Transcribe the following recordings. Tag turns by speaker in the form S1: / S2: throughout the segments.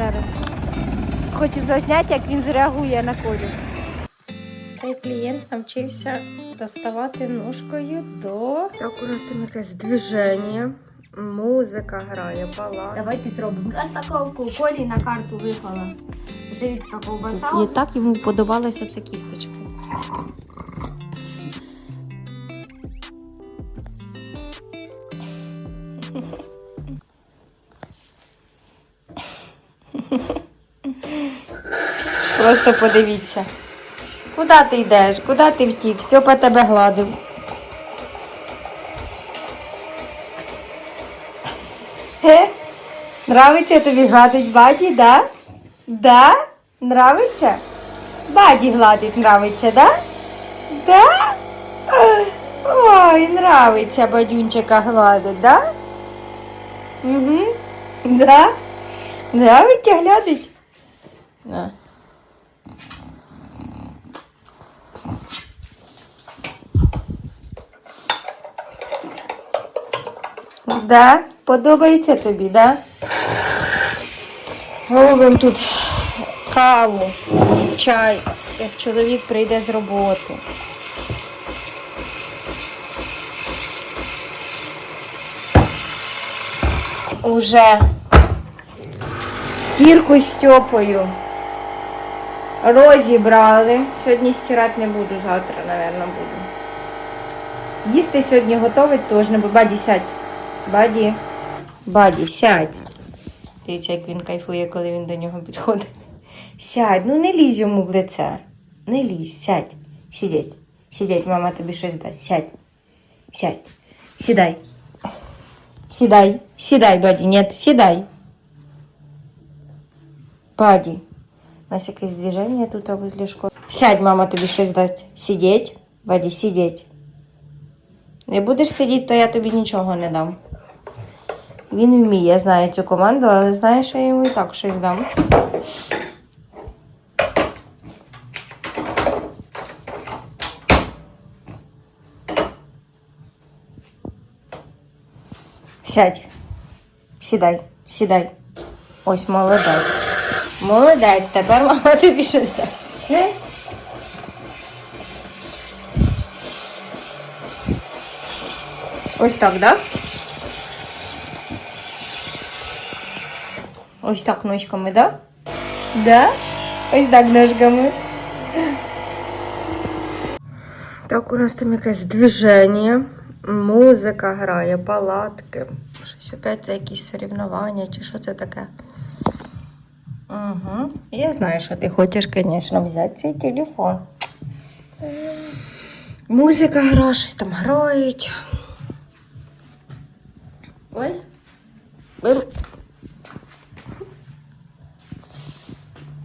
S1: зараз. Хочу зазняти, як він зреагує на колю. Цей клієнт навчився доставати ножкою до. Так, у нас там якесь движення. Музика грає, балада.
S2: Давайте зробимо розпаковку. Колі на карту випала. Живіцька ковбаса.
S1: І так йому подобалася ця кісточка. Просто подивіться. Куди ти йдеш? Куди ти втік? Стьопа тебе гладив. Ге? Нравиться тобі гладить баді, да? Да? Нравиться? Баді гладить нравиться, да? Да? Ой, нравиться бадюнчика гладить, да? Угу. Да? Нравиться глядить? Да. Да? Подобається тобі, да? Робимо тут каву, чай, як чоловік прийде з роботи. Уже стірку Стьопою розібрали. Сьогодні стирати не буду, завтра, мабуть, буду. Їсти сьогодні готовить теж не буду. Баді, сядь. Баді. Баді, сядь. Дивіться, як він кайфує, коли він до нього підходить. Сядь, ну не лізь йому в лице. Не лізь, сядь. Сидіть. Сидіть, мама тобі щось дасть. Сядь. Сядь. Сідай. Сідай. Сідай, Баді. Ні, сідай. Баді. У нас якесь движення тут возле школи. Сядь, мама тобі щось дасть. Сидіть. Баді, сидіть. Не будеш сидіти, то я тобі нічого не дам. Він вміє, знає цю команду, але знає, що я йому і так щось дам. Сядь. Сідай, сідай. Ось молодець. Молодець, тепер мама тобі щось дасть. Ось так, да? Ось так ножками, да? Да? Ось так ножками. Так, у нас там якесь движення, музика грає, палатки. Щось опять це якісь соревнування, чи що це таке? Угу. Я знаю, що ти хочеш, звісно, взяти цей телефон. Музика грає, щось там грають. Ой. Беру.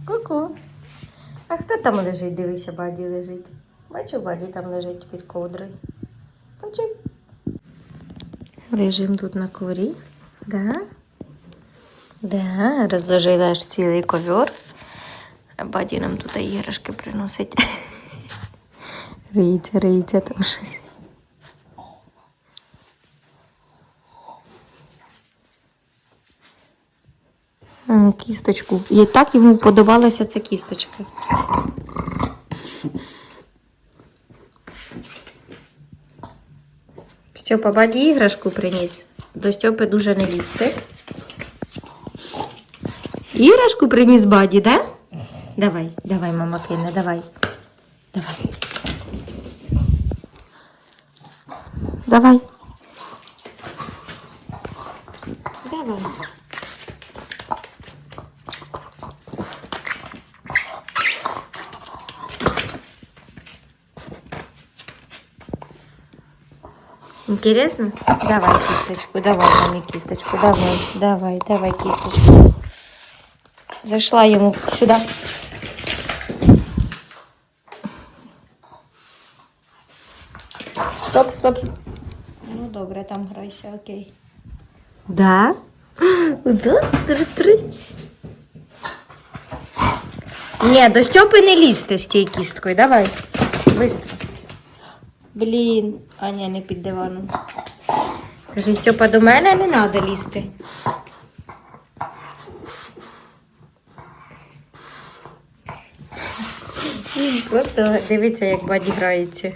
S1: Ку-ку. А хто там лежить? Дивися, баді лежить. Бачу, баді там лежить під ковдрою. Бачу. Лежим тут на коврі. Да? Да, розложили аж цілий ковер. Баді нам тут іграшки приносить. Риється, риється там щось. Кісточку. І так йому подобалася ця кісточка. Стьопа баді іграшку приніс. До Стьопи дуже не лізти. Іграшку приніс баді, да? Давай, давай, мама кине, давай. Давай. Давай. Давай. Интересно? Давай кисточку, давай маме кисточку, давай, давай, давай кисточку. Зашла ему сюда. Стоп, стоп. Ну добре, там грайся, окей. Да? Да? Три. Ні, до Стьопи не лізьте з тією кісткою, давай. Быстро. Блін, а ні, не під диваном. Каже, Стьопа, до мене не треба лізти. Просто дивіться, як баді грається.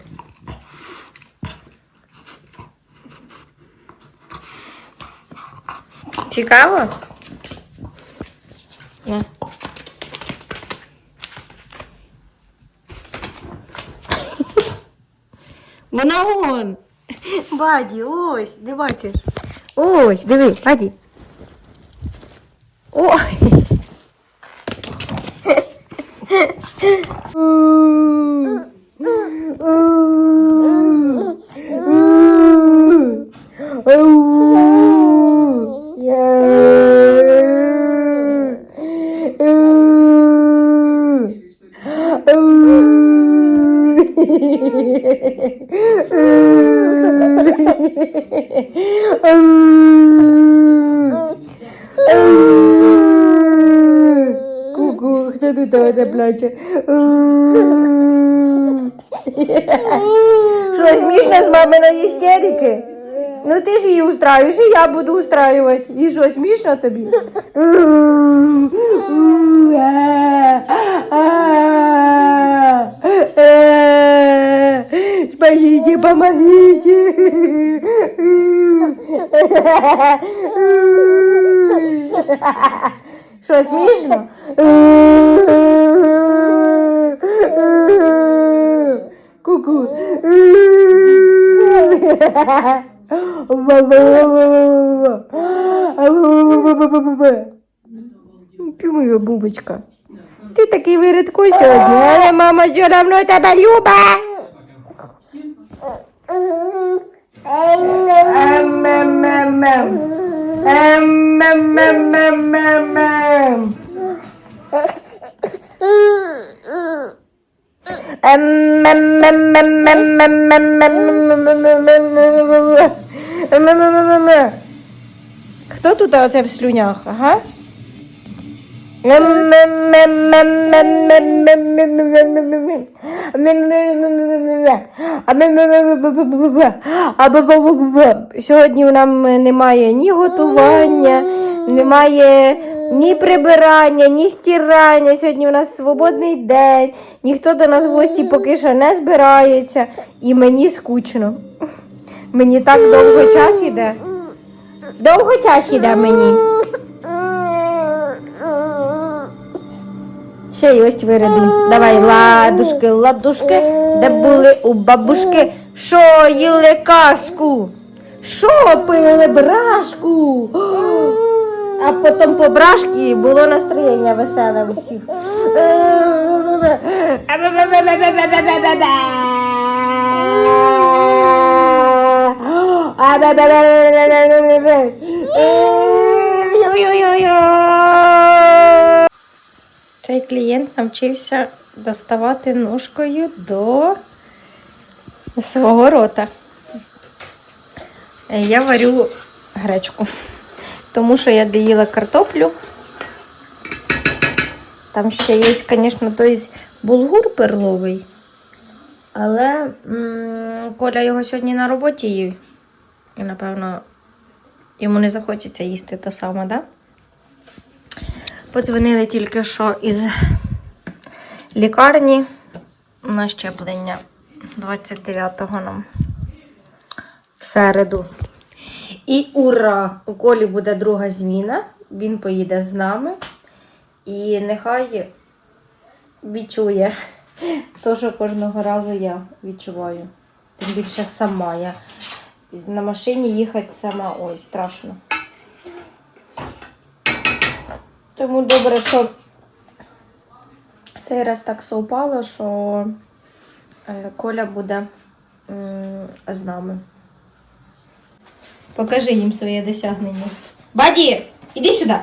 S1: Цікаво? На. Вона он. Баді, ось, не бачиш. Ось, диви, баді. Ку-ку, хто до того заплаче? Що, смішно з маминої істерики? Ну ти ж її устраюєш, і я буду устраювати. І що, смішно тобі? Помогите, помогите! Что, смешно? Ку-ку. Пью бубочка. Ти такий виридкуй сьогодні, але мама все равно тебе любить. Кто тут оце в слюнях? Ага. Сьогодні нам немає ні готування, немає ні прибирання, ні стирання. Сьогодні у нас свободний день, ніхто до нас в гості поки що не збирається, і мені скучно. Мені так довго час іде. Довго час іде мені. Ще й ось виряду. Давай ладушки, ладушки, де були у бабушки. Що їли кашку? Що пили брашку? А потім по брашки було настроєння веселе у всіх. Цей клієнт навчився доставати ножкою до свого рота. Я варю гречку, тому що я доїла картоплю. Там ще є, звісно, той булгур перловий. Але Коля його сьогодні на роботі їв. І, напевно, йому не захочеться їсти те саме, так? Да? Подзвонили тільки що із лікарні на щеплення 29-го нам в середу. І ура! У Колі буде друга зміна. Він поїде з нами. І нехай відчує те, що кожного разу я відчуваю. Тим більше сама я. На машині їхати сама, ой, страшно. Тому добре, що цей раз так совпало, що е, Коля буде з нами. Покажи їм своє досягнення. Баді, іди сюди.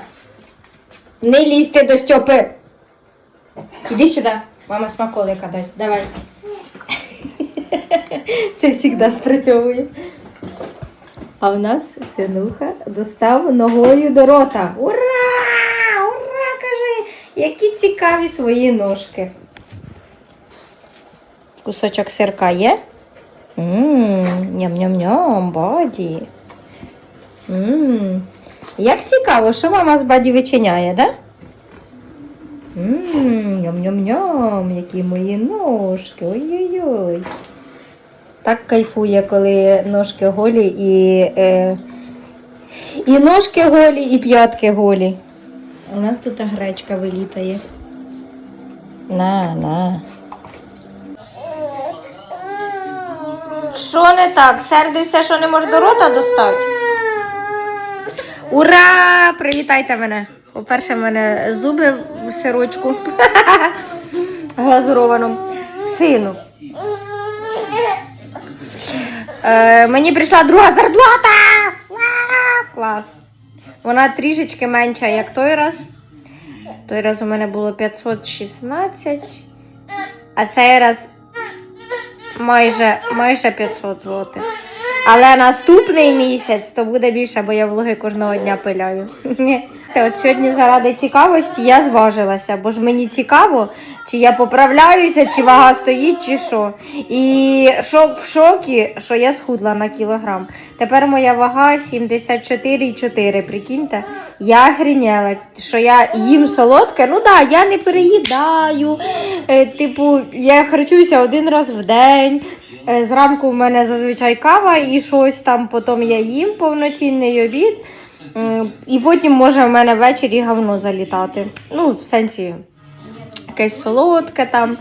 S1: Не лізьте до Стьопи. Іди сюди. Мама смаколика дасть. Давай. Це завжди спрацьовує. А в нас синуха достав ногою до рота. Ура! Ура! Які цікаві свої ножки. Кусочок сирка є? Ням-ням-ням, баді. Як цікаво, що мама з баді вичиняє, да? Ням-ням-ням, які мої ножки. Ой-ой-ой. Так кайфує, коли ножки голі і, е, і ножки голі, і п'ятки голі. У нас тут гречка вилітає. На, на. Що не так? Сердишся, що не можеш до рота достати? Ура! Привітайте мене! По-перше, в мене зуби в сирочку глазурованому. Сину. Е, мені прийшла друга зарплата! Клас. Вона трішечки менша, як той раз. Той раз у мене було 516, а цей раз майже, майже 500 злотих. Але наступний місяць то буде більше, бо я влоги кожного дня пиляю. Та От сьогодні заради цікавості я зважилася, бо ж мені цікаво, чи я поправляюся, чи вага стоїть, чи що. І шок в шокі, що я схудла на кілограм. Тепер моя вага 74,4. Прикиньте, я гріняла, що я їм солодке. Ну так, да, я не переїдаю. Е, типу, я харчуюся один раз в день. Е, Зранку в мене зазвичай кава і щось там, потім я їм повноцінний обід. І потім може в мене ввечері говно залітати. Ну, в сенсі якесь солодке там,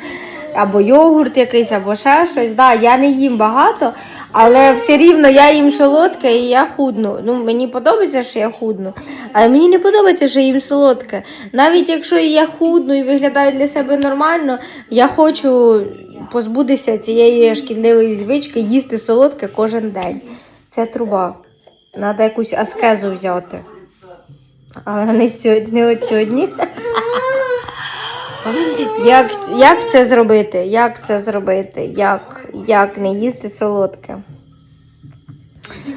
S1: або йогурт якийсь, або ще щось. Да, я не їм багато, але все рівно я їм солодке і я худну. Ну, мені подобається, що я худну, але мені не подобається, що їм солодке. Навіть якщо я худну і виглядаю для себе нормально, я хочу позбутися цієї шкідливої звички їсти солодке кожен день. Це труба. Треба якусь аскезу взяти. Але не сьогодні, от сьогодні. Як, як це зробити? Як це зробити? Як, як не їсти солодке?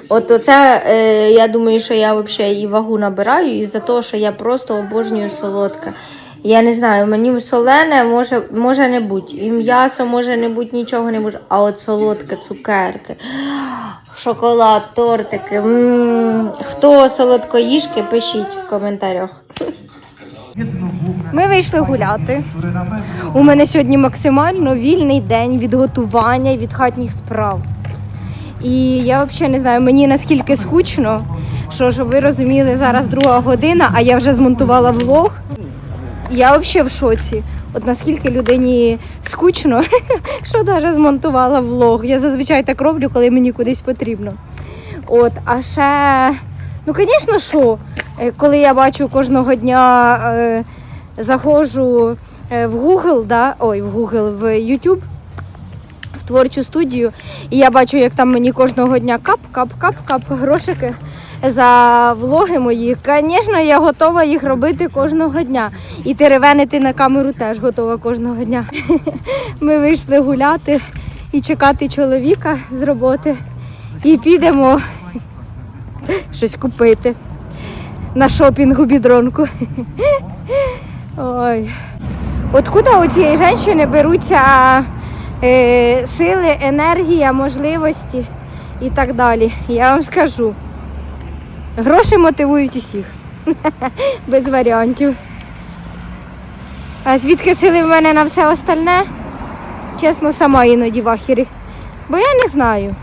S1: От оце, е, я думаю, що я взагалі і вагу набираю із-за того, що я просто обожнюю солодке. Я не знаю, мені солене може, може не бути. І м'ясо може не бути, нічого не може. А от солодке, цукерки, шоколад, тортики. М, Хто солодкоїжки, пишіть в коментарях. Ми вийшли гуляти. У мене сьогодні максимально вільний день від готування від хатніх справ. І я взагалі не знаю, мені наскільки скучно, що щоб ви розуміли, зараз друга година, а я вже змонтувала влог. Я взагалі в шоці. От наскільки людині скучно, що навіть змонтувала влог. Я зазвичай так роблю, коли мені кудись потрібно. От, а ще, ну, звісно, що, е, коли я бачу кожного дня, е, заходжу е, в Google, да, ой, в Google, в YouTube, в творчу студію, і я бачу, як там мені кожного дня кап, кап, кап, кап грошики за влоги мої. Звісно, я готова їх робити кожного дня. І теревенити на камеру теж готова кожного дня. Ми вийшли гуляти і чекати чоловіка з роботи. І підемо щось купити на шопінгу бідронку. Ой. Откуда у цієї жінки беруться е, сили, енергія, можливості і так далі? Я вам скажу. Гроші мотивують усіх. Без варіантів. А звідки сили в мене на все остальне? Чесно, сама іноді в ахері. Бо я не знаю.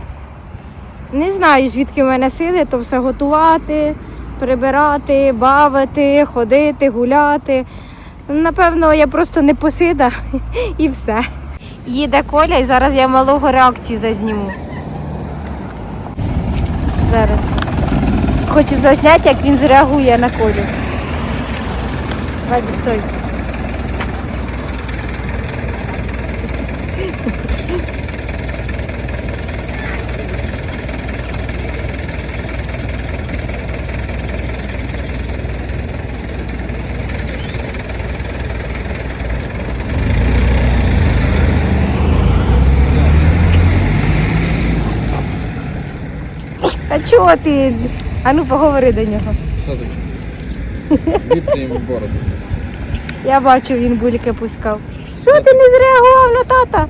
S1: Не знаю, звідки в мене сили, то все готувати, прибирати, бавити, ходити, гуляти. Напевно, я просто не посида і все. Їде Коля і зараз я малого реакцію зазніму. Зараз. Хочу зазняти, як він зреагує на Колю. Ваді, стой. А чого ти? А ну поговори до нього.
S3: Що таке? Вітри йому бороду.
S1: Я бачу, він бульки пускав. Що ти не зреагував на тата?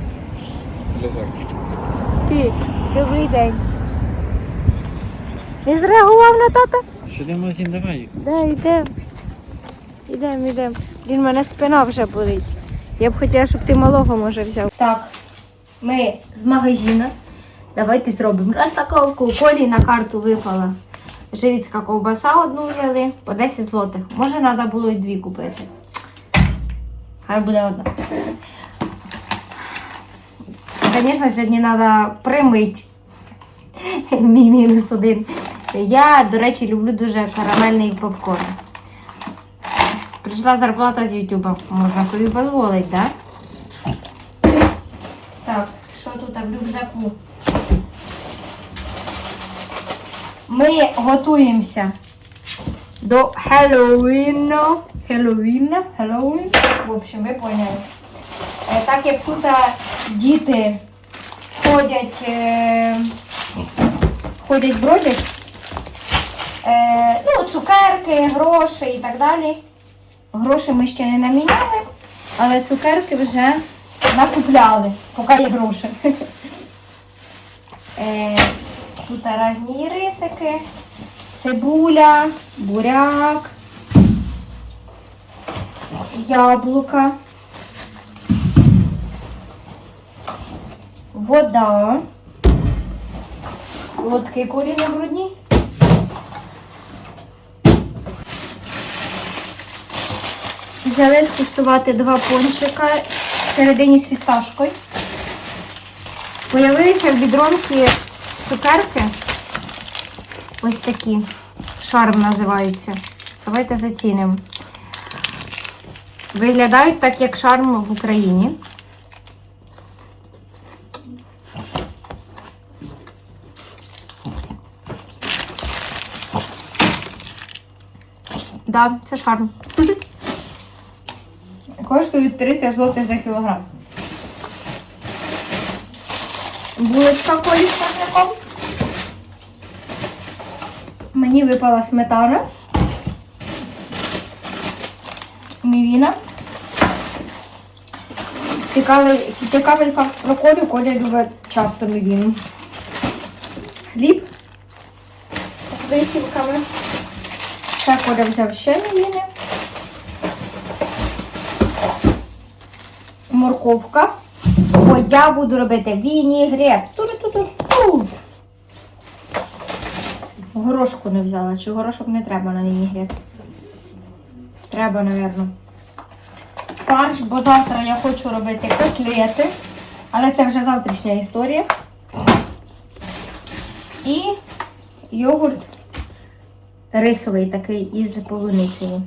S1: Ти, добрий день. Не зреагував на тата?
S3: Що йде в магазин, давай.
S1: Да, йде. ідемо, ідемо. Блін, мене спина вже болить. Я б хотіла, щоб ти малого може взяв. Так, ми з магазина. Давайте зробимо розпаковку. Колі на карту випала. Живіцька ковбаса одну взяли по 10 злотих. Може, треба було і дві купити. Хай буде одна. Звісно, сьогодні треба примити мій мінус один. Я, до речі, люблю дуже карамельний попкорн. Прийшла зарплата з Ютуба. Можна собі дозволити, так? Так, що тут в рюкзаку? Ми готуємося до Хеллоуіну. Хеллоуіна, Хеллоуін. В общем, ви поняли. Е, Так як тут діти ходять, е, ходять, бродять, е, ну, цукерки, гроші і так далі. Гроші ми ще не наміняли, але цукерки вже накупляли, поки є гроші. Тут різні рисики, цибуля, буряк, яблука, вода, лотки курі на брудні. Взяли скуштувати два пончика всередині з фісташкою. Появилися в бідронці цукерки. Ось такі. Шарм називаються. Давайте зацінимо. Виглядають так, як шарм в Україні. Да, це шарм. Коштують 30 злотих за кілограм. Булочка колі з часником. Мені випала сметана. Мівіна. Цікавий, цікавий факт про колю. Коля любить часто мівіну. Хліб. з висівками. Ще Коля взяв ще мівіни. Морковка. Бо я буду робити вінігрет. Горошку не взяла. Чи горошок не треба на вінігрет? Треба, напевно. Фарш, бо завтра я хочу робити котлети. Але це вже завтрашня історія. І йогурт рисовий такий із полуницею.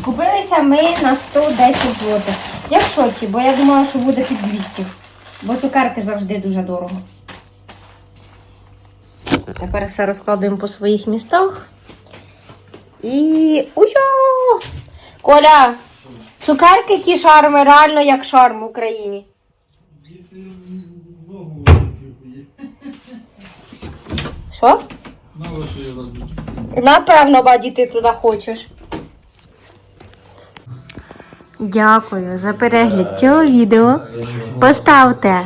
S1: Скупилися ми на 110 злотих. Я в шоці, бо я думала, що буде під 200. Бо цукерки завжди дуже дорого. Тепер все розкладуємо по своїх містах. І. Уйо! Коля! Цукерки ті шарми, реально як шарм в Україні. Що? Напевно, баді, ти туди хочеш. Дякую за перегляд цього відео. Поставте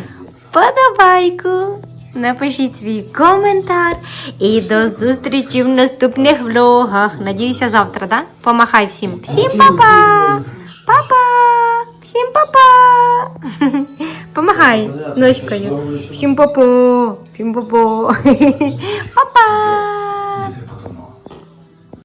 S1: подобайку, напишіть свій коментар і до зустрічі в наступних влогах. Надіюся, завтра, да? Помахай всім. Всім па-па! Па-па! Всім па-па! Помагай ножкою. Всім па-па! Всім па-па! Па-па!